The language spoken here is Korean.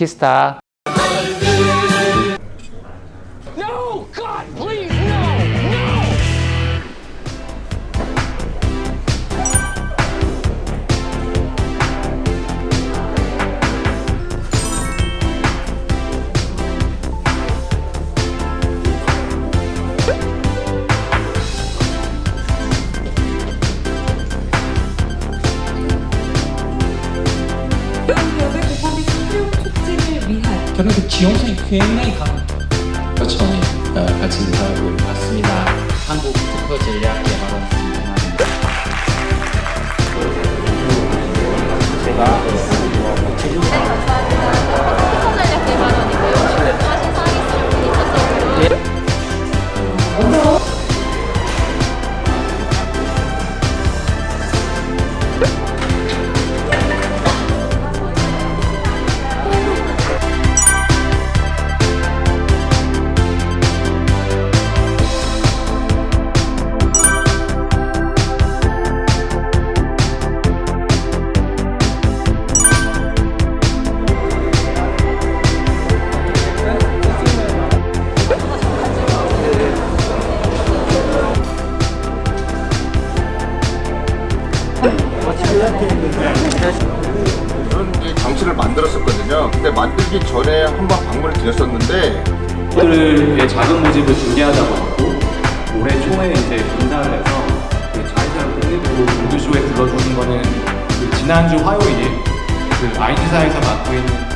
que está. No, 저는 그 지원성이 굉장히 강합니다. 저천이 어, 같이 인사하고 왔습니다. 한국 특허 전략 개발원 김동환입니다. 특허전략 개 그런 이제 장치를 만들었었거든요. 근데 만들기 전에 한 번 방문을 드렸었는데 들의 작은 모집을 준비하다고 하고 올해 초에 이제 인사를 해서 그 자회사를 끝내고 모드쇼에 들러주는 거는 그 지난주 화요일 그 IT사에서 맡고 있는